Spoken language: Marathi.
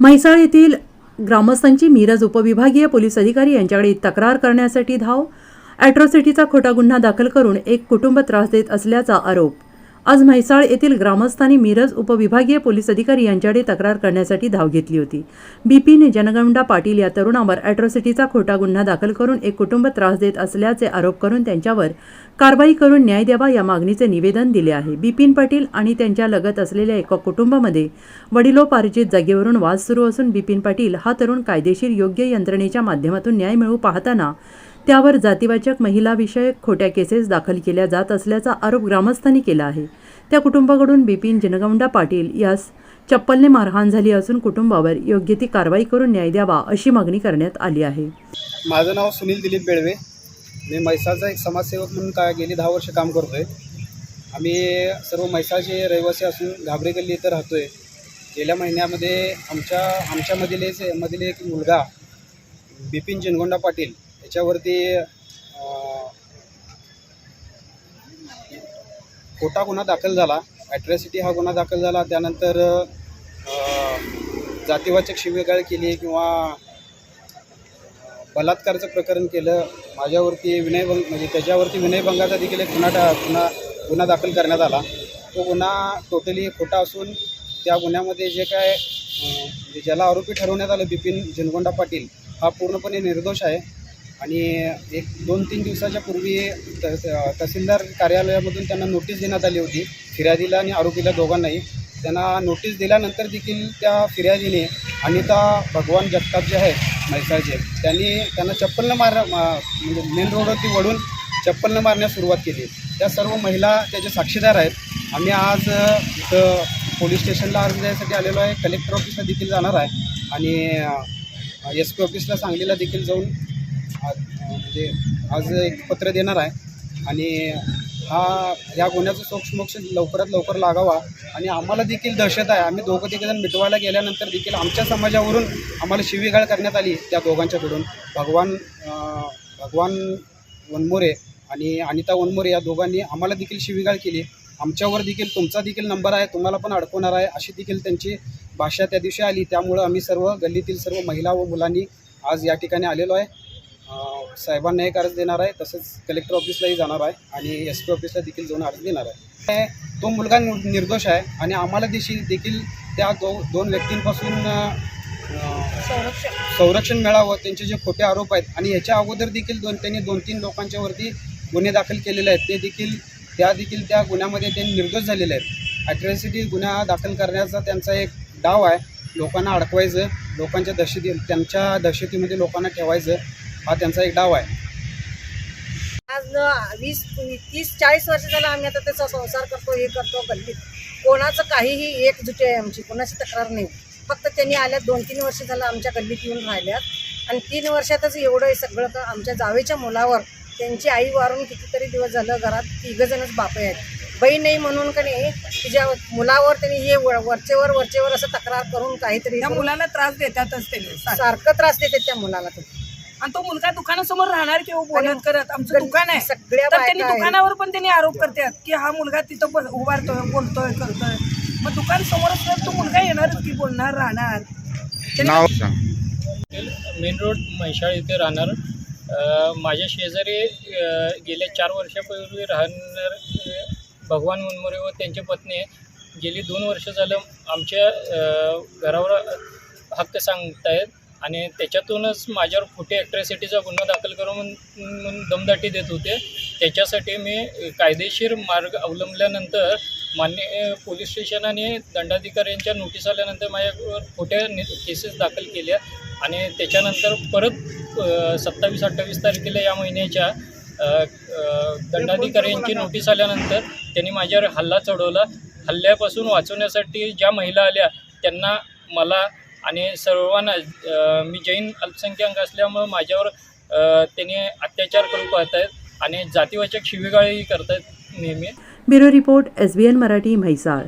म्हैसाळ येथील ग्रामस्थांची मिरज उपविभागीय पोलीस अधिकारी यांच्याकडे तक्रार करण्यासाठी धाव. ॲट्रॉसिटीचा खोटा गुन्हा दाखल करून एक कुटुंब त्रास देत असल्याचा आरोप. आज म्हैसाळ येथील ग्रामस्थांनी मिरज उपविभागीय पोलीस अधिकारी यांच्याकडे तक्रार करण्यासाठी धाव घेतली होती. बीपीने जनगंडा पाटील या तरुणावर अॅट्रॉसिटीचा खोटा गुन्हा दाखल करून एक कुटुंब त्रास देत असल्याचे आरोप करून त्यांच्यावर कारवाई करून न्याय द्यावा या मागणीचे निवेदन दिले आहे. बिपिन पाटील आणि त्यांच्या लगत असलेल्या एका कुटुंबामध्ये वडिलोपार्जित जागेवरून वाद सुरू असून बिपिन पाटील हा तरुण कायदेशीर योग्य यंत्रणेच्या माध्यमातून न्याय मिळवू पाहताना त्यावर जातीवाचक महिलाविषयक खोट्या केसेस दाखल केल्या जात असल्याचा आरोप ग्रामस्थांनी केला आहे. त्या कुटुंबाकडून बिपिन जनगौंडा पाटील यास चप्पलने मारहाण झाली असून कुटुंबावर योग्य ती कारवाई करून न्याय द्यावा अशी मागणी करण्यात आली आहे. माझं नाव सुनील दिलीप बेळवे मी म्हैसाचा एक समाजसेवक म्हणून का गेली दहा वर्ष काम करतो आहे आम्ही सर्व म्हैसाचे रहिवासी असून घाबरे गल्ली इथं राहतो आहे गेल्या महिन्यामध्ये आमच्या आमच्यामधील मधील एक मुलगा बिपिन जिनगोंडा पाटील याच्यावरती खोटा गुन्हा दाखल झाला. ॲट्रॅसिटी हा गुन्हा दाखल झाला. त्यानंतर जातीवाचक शिवेगाळ केली किंवा बलात्काराचं प्रकरण केलं. माझ्यावरती विनयभंग म्हणजे त्याच्यावरती विनयभंगाचा देखील एक गुन्हा टा- गुन्हा गुन्हा दाखल करण्यात आला. तो गुन्हा टोटली खोटा असून त्या गुन्ह्यामध्ये जे काय म्हणजे ज्याला आरोपी ठरवण्यात आलं बिपिन जनगोंडा पाटील हा पूर्णपणे निर्दोष आहे. आणि एक दोन तीन दिवसाच्या पूर्वी तहस तहसीलदार कार्यालयामधून त्यांना नोटीस देण्यात आली होती फिर्यादीला आणि आरोपीला दोघांनाही. त्यांना नोटीस दिल्यानंतर देखील त्या फिर्यादीने अनिता भगवान जगताप जे आहेत म्हैसाळचे त्यांनी त्यांना चप्पलनं मार म्हणजे मेन रोडवरती वळून चप्पलनं मारण्यास सुरुवात केली. त्या सर्व महिला त्याचे साक्षीदार आहेत. आम्ही आज इथं पोलीस स्टेशनला अर्ज द्यायसाठी आलेलो आहे. कलेक्टर ऑफिसला देखील जाणार आहे. आणि एस पी ऑफिसला सांगलीला देखील जाऊन आज म्हणजे आज एक पत्र देणार आहे. आणि हा या गुन्ह्याचा सोक्षमोक्ष लवकरात लवकर लागावा. आणि आम्हाला देखील दहशत आहे. आम्ही दोघं तिघजण मिटवायला गेल्यानंतर देखील आमच्या समाजावरून आम्हाला शिवीगाळ करण्यात आली त्या दोघांच्याकडून भगवान भगवान वनमोरे आणि अनिता वनमोरे या दोघांनी आम्हाला देखील शिवीगाळ केली. आमच्यावर देखील तुमचा देखील नंबर आहे. तुम्हाला पण अडकवणार आहे. अशी देखील त्यांची भाषा त्या दिवशी आली. त्यामुळं आम्ही सर्व गल्लीतील सर्व महिला व मुलांनी आज या ठिकाणी आलेलो आहे. साहेबांना एक अर्ज देणार आहे तसंच कलेक्टर ऑफिसलाही जाणार आहे आणि एस पी ऑफिसला देखील जाऊन अर्ज देणार आहे. तो मुलगा निर्दोष आहे आणि आम्हाला देखील देखील त्या दो दोन व्यक्तींपासून संरक्षण. मिळावं त्यांचे जे खोटे आरोप आहेत आणि याच्या अगोदर देखील दोन त्यांनी दोन तीन लोकांच्यावरती गुन्हे दाखल केलेले आहेत. ते देखील त्या देखील त्या गुन्ह्यामध्ये ते निर्दोष झालेले आहेत. ॲट्रॅसिटी गुन्हा दाखल करण्याचा त्यांचा एक डाव आहे. लोकांना अडकवायचं लोकांच्या दहशती त्यांच्या दहशतीमध्ये लोकांना ठेवायचं. हा त्यांचा एक डाव आहे. आज न- वीस तीस चाळीस वर्ष झालं आम्ही आता त्याचा संसार करतो हे करतो गल्लीत. कोणाचं काहीही एकजुटी आहे आमची कोणाची तक्रार नाही. फक्त त्यांनी आल्यात दोन तीन वर्ष झालं आमच्या गल्लीत येऊन राहिल्यात. आणि तीन वर्षातच एवढं सगळं का आमच्या जावेच्या मुलावर त्यांची आई वारून कितीतरी दिवस झालं घरात तिघंजणच बापे आहेत. बहीण नाही म्हणून का नाही तिच्या मुलावर त्यांनी हे वर- वरचेवर वरचेवर असं तक्रार करून काहीतरी त्या मुलाला त्रास देतातच त्यांनी. सारखं. त्रास देते त्या मुलाला ते. आणि तो मुलगा दुकानासमोर राहणार किंवा बोलत करत. आमचं दुकान आहे. सगळ्या तर त्यांनी बायका आहेत. दुकानावर पण त्यांनी आरोप करतात की हा मुलगा तिथं बस- उभारतोय बोलतोय करतोय. मग दुकान समोर असल्यावर तो मुलगा येणारच की बोलणार राहणार. त्यांनी नाव सांग मेन रोड म्हैसाळ इथे राहणार. अ, माझ्या शेजारी अ, गेल्या चार वर्षापूर्वी राहणार अ, भगवान मुनमुरे व त्यांची पत्नी गेली दोन वर्ष झालं आमच्या अ, घरावर हक्क सांगतायत. आणि त्याच्यातूनच माझ्यावर खोटे ॲक्ट्रॅसिटीचा गुन्हा दाखल करून म्हणून दमदाटी देत होते. त्याच्यासाठी मी कायदेशीर मार्ग अवलंबल्यानंतर मान्य पोलीस स्टेशन आणि दंडाधिकाऱ्यांच्या नोटीस आल्यानंतर माझ्यावर खोट्या केसेस दाखल केल्या आणि त्याच्यानंतर परत सत्तावीस अठ्ठावीस तारखेला या महिन्याच्या दंडाधिकाऱ्यांची नोटीस आल्यानंतर त्यांनी माझ्यावर हल्ला चढवला. हल्ल्यापासून वाचवण्यासाठी ज्या महिला आल्या त्यांना मला आणि सर्वांना मी जैन अल्पसंख्याक असल्यामुळं माझ्यावर त्यांनी अत्याचार करू पाहत आहेत आणि जातीवाचक शिवीगाळी करत आहेत नेहमी. Bureau report S B N Marathi Mhaisal.